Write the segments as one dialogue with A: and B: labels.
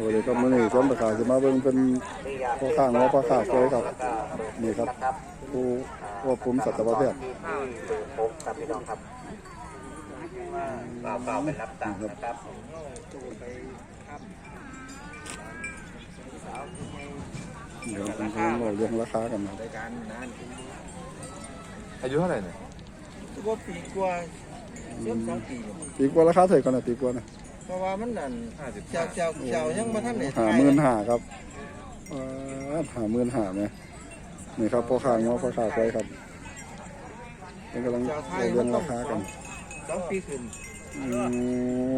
A: โอ้เดี๋ยวก็มื้อนี้สวนประกาศจะมาเบิ่งเป็นพ่อข้างหัวพ่อข้างเลยครับ นี่ครับผู้ควบคุมสัตวแพทย์
B: ที่พบครับพี่น้องครับเปล่าเปล่าไปรับตังค์นะครับ
A: เดี๋ยวผมจะบอกเรื่องราคากันครับ
C: อายุเท่าไหร่เนี่ย
D: ว่าปีกว่าเกือบสองปี
A: ปีกว่าราคาเท่าไหร่ก่อนนะปีกว่านะ
D: เพราะว่ามันนั่น
C: ห้าสิบ
D: เจ้าเจ้าเจ้ายังมาท่านไหน
A: หาหมื่นหาครับเอ่อหาหมื่นหาไหมนี่ครับพ่อข้างหัวพ่อข้างไว้ครับเป็นกำลัง
D: เจ้าไท
A: บอก
D: ย
A: เรื่
D: มั
A: อนง
D: ต้อ
A: รางคา
D: ส
A: กั
D: อนงสองปีขึ้น
A: อื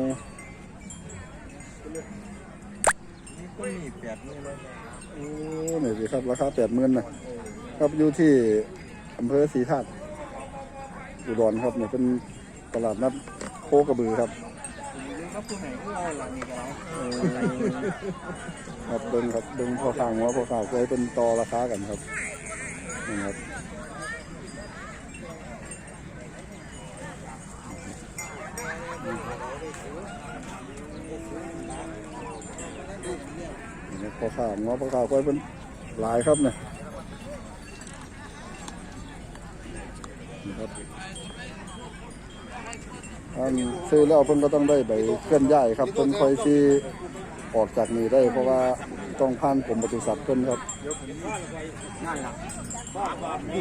A: ม
D: นี่ก็มีแปดนี่เลย
A: โอ้นี่สิครับราคาแปดหมื่นนะครับอยู่ที่อำเภอศรีธาตุอุดรครับเนี่ยเป็นตลาดนัดโคกระบือครับ
D: ครับผู้ไหนก็เอาหลังนี่ก็เอา
A: ครับเบิ้งครับเบิ้งพ่อขางหัวพ่อข้างไว้เป็นต่อราคากันครับนี่ครับนี่ครับพ่อข้างหัวพ่อข้างไว้เป็นหลายครับเนี่ยครับ อันซื้อแล้วเพิ่นก็ต้องได้ใบเคลื่อนย้ายครับเพิ่นคอยซีออกจากนี่ได้เพราะว่าต้องผ่านกรมปศุสัตว์เพิ่นครับ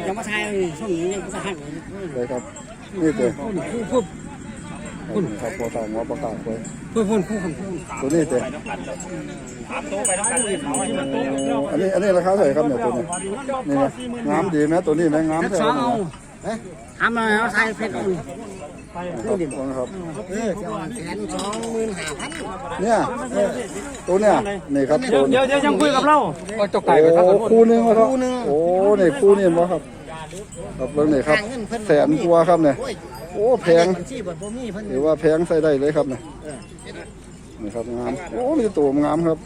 E: ยังมาทายช่วงนี้ยังมาทาย
A: ได้ครับนี่เด้อ
E: พูดพูด
A: นี่ครับพอทางหัวประกาศไว้
E: พูดพูดพูดพูดพูด
A: ตัวนี้เด้ออันนี้อันนี้ราคาเท่าไหร่ครับเนี่ยตัวนี้นี่นะงามดีไหมตัวนี้ไหมงาม
E: รัก
A: แท้
E: ษา
A: เลย
E: เอา
A: นะ
E: ทำอะไรเอาทายเพชร เอา
A: ครับครับ
E: เออจะแสนสองหมื่นห้าพัน
A: เนี่ยตัวเนี่ยนี่ครับตัว
E: เดี๋ยวเดี๋ยวยังคุยกับเรา
C: ก็จ้าไก่กับท่าน
A: โอ้
C: สมุน
A: คู่หนึงวะครับโอ้นี่คู่นี่บ่ครับครับเบิ่งนี่ครับแสนกว่ครับเนี่ยโอ้แพงหรือว่าแพงใส่ได้เลยครับเนี่ยนี่ครับงามโอ้มีตัวงามครับ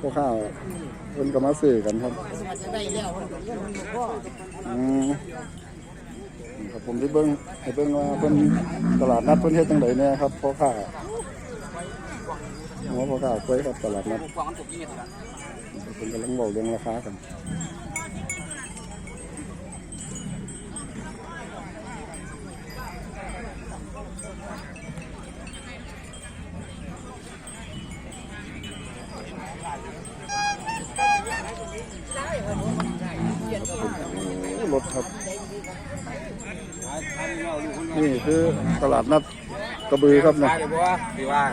A: พวกข้าวเพิ่นก็มาซื้อกันครับอืม ครับผมที่เบิ้งให้เบิ้งว่าเพิ่นตลาดนัดเพิ่นเฮ็ดจังไดแน่ครับพ่อค้าหัวพ่อค้าเคยครับตลาดนัดเพิ่นกำลังบอกเรื่องราคากัน รถครับ นี่คือตลาดนัดกระบือครับเนี่ย
C: เดี๋ยวว่าพี่ว่าง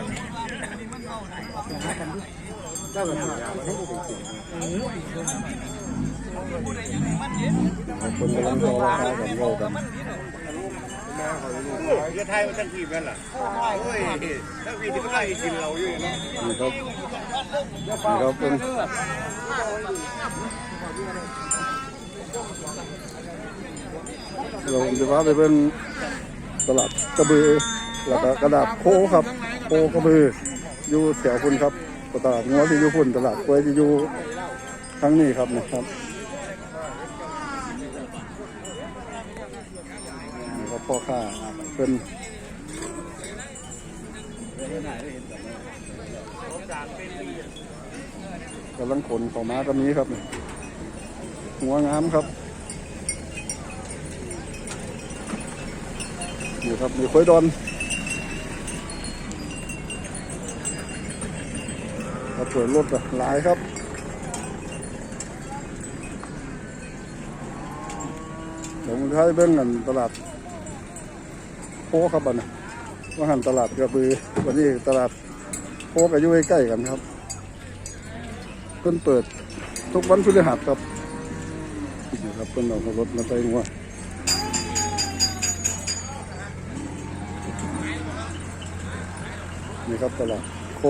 A: คนกำลังรอราคากันรอกัน
B: จะไทยมันตั้งทีมกันเหรอโอ้ยตั้งทีมที่เขาไล่กินเราอยู่เนาะ
A: นี่ครับนี่ครับเป็น เราจะพาไปเป็นตลาดกระบือแล้วก็กระดาษโคครับโคกระบืออยู่แถวคุณครับตลาดงัวที่อยู่คุณตลาดกล้วยที่อยู่ทั้งนี้ครับนะครับนี่ครับพ่อค้าเป็นกำลังขนของม้าก็มีครับนี่ หัวงามครับนี่ครับมีคุยดอนกระเปิดรถอะหลายครับผมให้เบิ้งกันตลาดโคครับบัดนว่าหันตลาดกระบือวันนี้ตลาดโคกับยู่ใกล้ๆกันครับ เพิ่นเปิดทุกวันพฤหัสครับ นี่ครับเพิ่นเอารถมาใส่หัวนี่ครับตลาดโค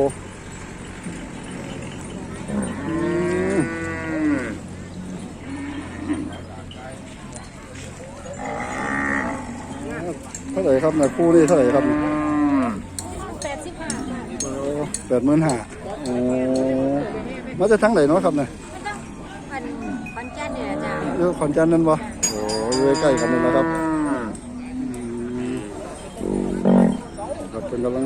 A: อืมเท่าไหร่ครับนะคู่นี่เท่าไหร่ครับ
F: แปดสิบห้าค่ะ
A: แปดหมื่นห้าโอ้มาจะทั้งไหนเนาะครับเนี่ย
F: ยจ้ะ
A: เรื่อขอนแก่นนั่นวะโอ้ยใกล้กันเลยนะครับครับเป็นกำลัง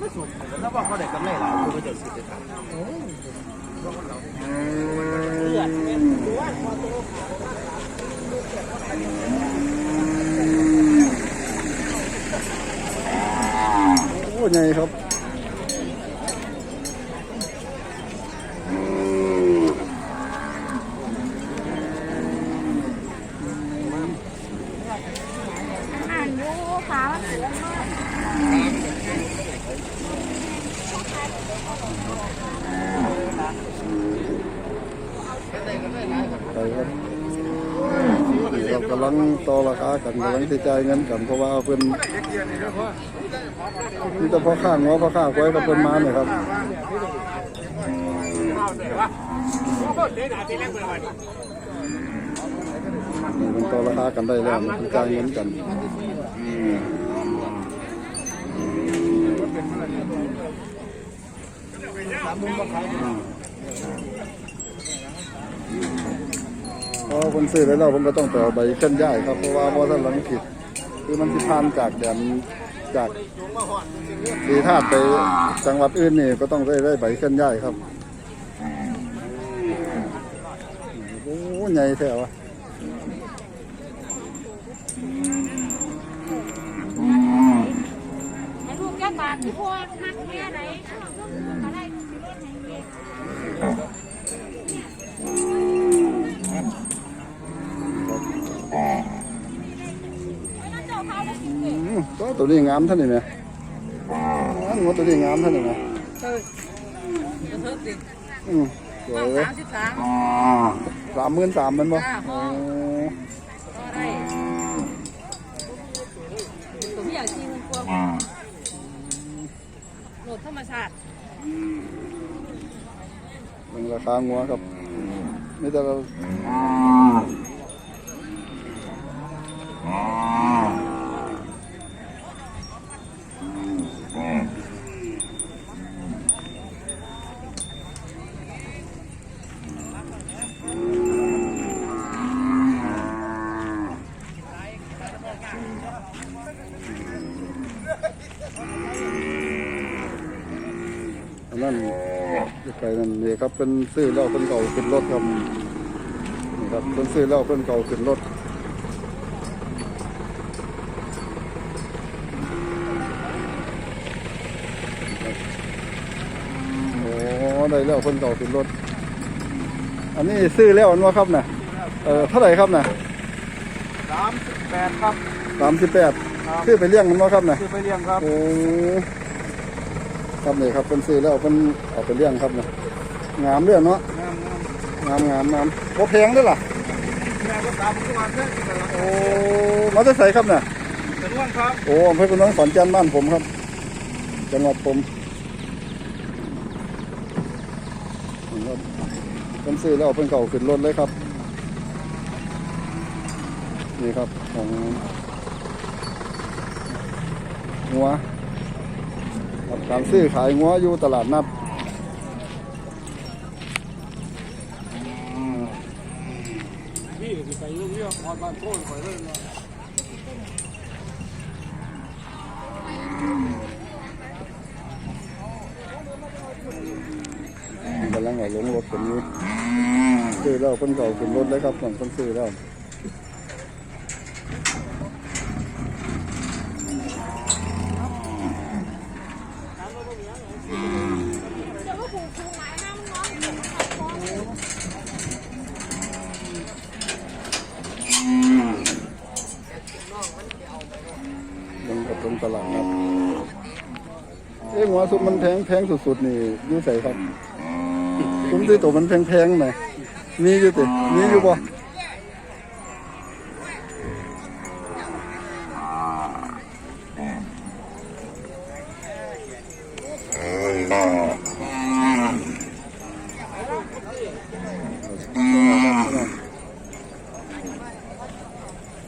D: ก็สุกแล้วว่าเขาได้กำไรหลายคือเขาจะสิได้ทำ
A: โอ้ใหญ่ครับ
F: อ่านดูขามันสวยมาก
A: ไปครับเรากำลังต่อราคากันกำลังที่จ่ายเงินกันเพราะว่าเพิ่นนี่แต่พ่อข้างว่าพ่อข้างไว้กับเพิ่นมาเนี่ยครับมันต่อราคากันได้แล้วมันจ่ายเงินกัน พราะคนซื้อแล้วผมก็ต้องไปเอใบเคลื่อนย้ายครับเพราะว่าเพราะท่านหลังผิด คือมันที่ผ่านจากแดนจากสีธาตุไปจังหวัดอื่นนี่ก็ต้องได้ได้ใบเคลื่อนย้ายครับโอ้ใหญ่แท้วะ
F: ให้ลูกแก้บาดที่พวกหักแม่ไหน อะไรสิรถไหนเอง
A: อืมก็ตัวนี้งามท่านนี่ไหมอันงดตัวนี้งามท่านนี่ไหมอืมสวยเว้ย
G: สามสิบสาม
A: สามหมื่นสามมันบ่
G: จ้า
A: โอ้
G: ก็ได้ตัวพี่อยากกินมันกลัวโหลดธรรมชาติ
A: เป็น ราคางัวครับนี่แต่เราอันนั้น ไปนั่นนี่ครับเป็นซื้อแล้วเป็นเก่าขึ้นรถครับนี่ครับเป็นซื้อแล้วเป็นเก่าขึ้นรถโอ้ได้แล้วเป็นเก่าขึ้นรถ อันนี้ซื้อแล้วอันว่าครับน่ะเออเท่าไหร่ครับน่ะ
D: สามสิบแปดครับ
A: สามสิบแปดซื้อไปเลี้ยงมันว่าครับน่ะ
D: คือไปเลี้ยงครับ
A: โอ้ ครับนี่ครับเป็นซื้อแล้วเป็นเอาไปเลี้ยงครับนะงามเรื่องเนาะ
D: งามงาม
A: งามงามงามโอแพงด้วยล่ะ
D: แม่ก็ตามทุกวันเพื่อนกันละ
A: โอ้มาจะใส่ครับเนี่ย
D: เป็นวันครับ
A: โอ้อำเภอคุณน้องขอนแก่นบ้านผมครับจังหวัดผมนี่ครับเป็นซื้อแล้วเอาเป็นเก่าขึ้นรถเลยครับนี่ครับของงัว ครับการซื้อขายงัวอยู่ตลาดนัด
D: พี่ก็ไปยุ่งเรื่องพอบ้านโต้นไปเรื่อย
A: กำลังเอาลงรถคนนี้ซื้อแล้วคนเก่าขึ้นรถเลยครับส่วนคนซื้อแล้ว
F: เดี๋ยวก็ผูกผูกหมายนะมันน้องผูกมันน้อง
A: มัน กับตรงตลาดนัดเอ้หัวสุดมันแพงแพงสุดๆนี่อยูใส่ครับคุ้มซื้อตัวมันแพงๆไหมมีอยู่ติมีอยู่บ่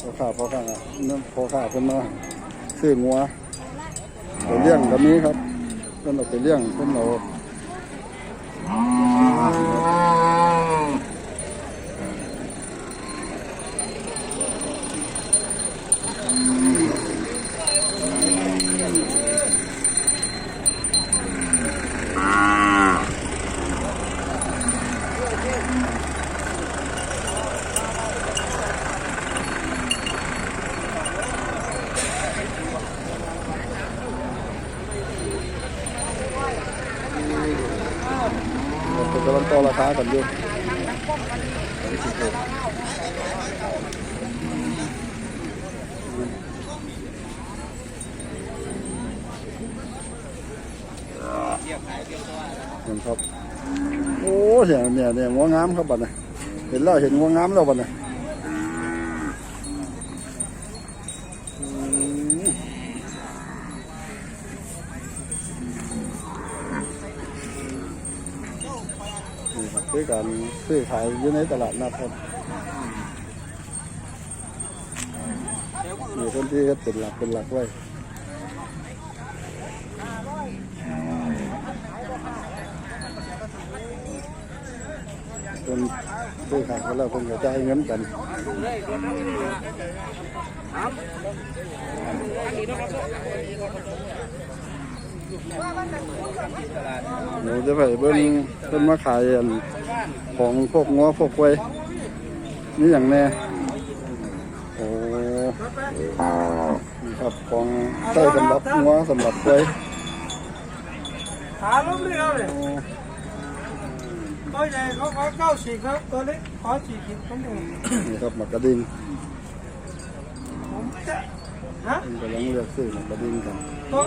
A: พอข้าพอข้านั่นพอข้าเพิ่นมา ซื้องัวไปเลี้ยงก็มีครับเพิ่นเอาไปเลี้ยงเพิ่นเอา ต่อราคากันอยู่เห็นครับ โอ้เนี่ยเนี่ยเนี่ยงวงามครับบัดน่ะเห็นแล้วเห็นงวงามแล้วบัดน่ะ คือการซื้อขายอยู่ในตลาดนัดครับมีคนที่เฮ็ดเป็นหลักเป็นหลักไว้คนซื้อขายกันแล้วคนก็จ่ายเงินกัน หนูจะไปเบิ้งเพิ่นมาขายอันของพวกงัวพวกควายนี่อย่างแน่โอ้นี่ครับของใช้สำหรับงัวสำหรับควาย
H: ขาล้มเลยครับเนี่ยตัวใหญ่เขาขอเก้าสิบครับตัวเล็กขอสี่สิบผมเอง
A: นี่ครับหมักกระดิ่ง
H: ผมจะ ฮะ
A: เพิ่นกำลังเลือกซื้อหมักกระดิ่งกัน
H: ตัว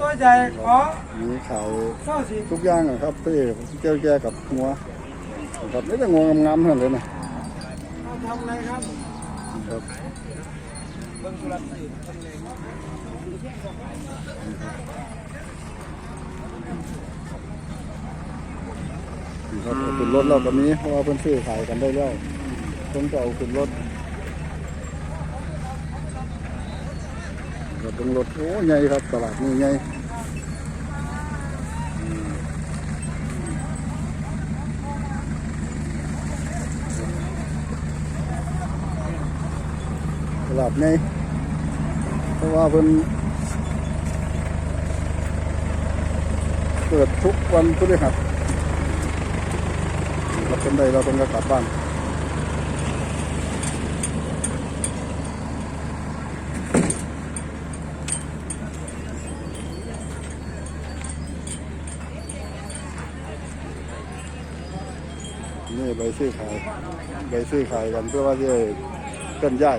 H: ตัวใหญ่ขอ
A: มีขาย
H: เก้าสิบ
A: ทุกอย่างอะครับเพื่อเกี่ยวแก่กับงัวนะครับไม่แต่งัวงามๆเท่านั้นเลยนะ
H: เอาทำอะไรครับ
A: ครับนี่ครับเอาขึ้นรถเราก็มีเพราะว่าเพิ่นซื้อขายกันได้แล้วเพิ่นก็เอาขึ้นรถรถตร งรถโอ้ใหญ่ครับตลาดนี่ใหญ่ตลาดใหญ่เพราะว่าเพิ่นเปิดทุกวันพฤหัสเราเป็นใดเราต้องกลับบ้าน นี่ใบซื้อขายใบซื้อขายกันเพื่อว่าจะเคลื่อนย้าย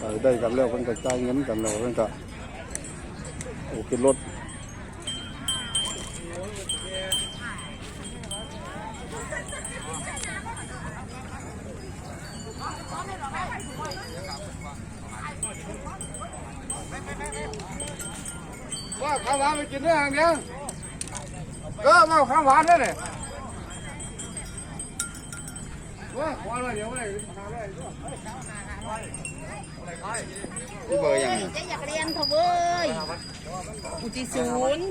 A: ขายได้กันแล้วเพิ่นก็จ่ายเงินกันแล้วเพิ่นก็โอ้ขึ้นรถ ว่าข้าวหวานไปกินได้อย่างเดียวก็มาข้าวหวานได้เลยว่าขอเลยเดี๋ยวไม่ที่เบอร์ยัง
F: จะอยากเรียนเถอะเว้ย
G: อุติศูนย์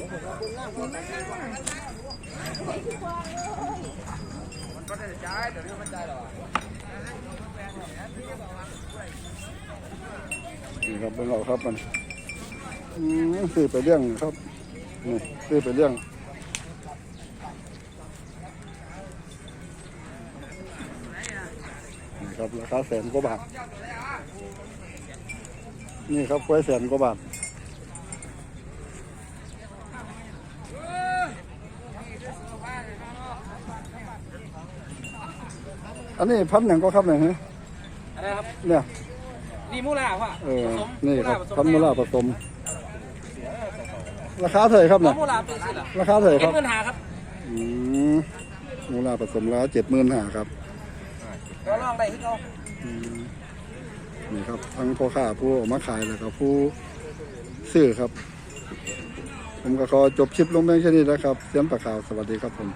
A: นี่ครับเป็นเราครับมัน อืมซื้อไปเรื่องครับนี่ซื้อไปเรื่องนี่ครับราคาแสนกว่าบาท นี่ครับกล้วยแสนกว่าบาทอันนี้พันหนึ่งก็ครับเนี่ยฮะ
D: อะไรครับ
A: เนี่ย
D: นี่มูลาพ่ะ
A: เออ นี่ครับพันมูลาผสม ราคาเท่าไหร่ครับเนี่ย
D: มูลาเป็นสิล่ะ
A: ราคาเท่าไหร่
D: เก็
A: ครับ
D: บเงินหาครับ
A: อืมมูลาผสมแล้วเจ็ดหมื่นห้าครับ
D: ก็ลองได้ที่เขา
A: อืมนี่ครับทั้งพ่อค้าผู้เอามาขายแล้วก็ผู้ซื้อครับ ผมก็ขอจบคลิปลงเพียงแค่นี้นะครับเสียงปากข่าวสวัสดีครับผม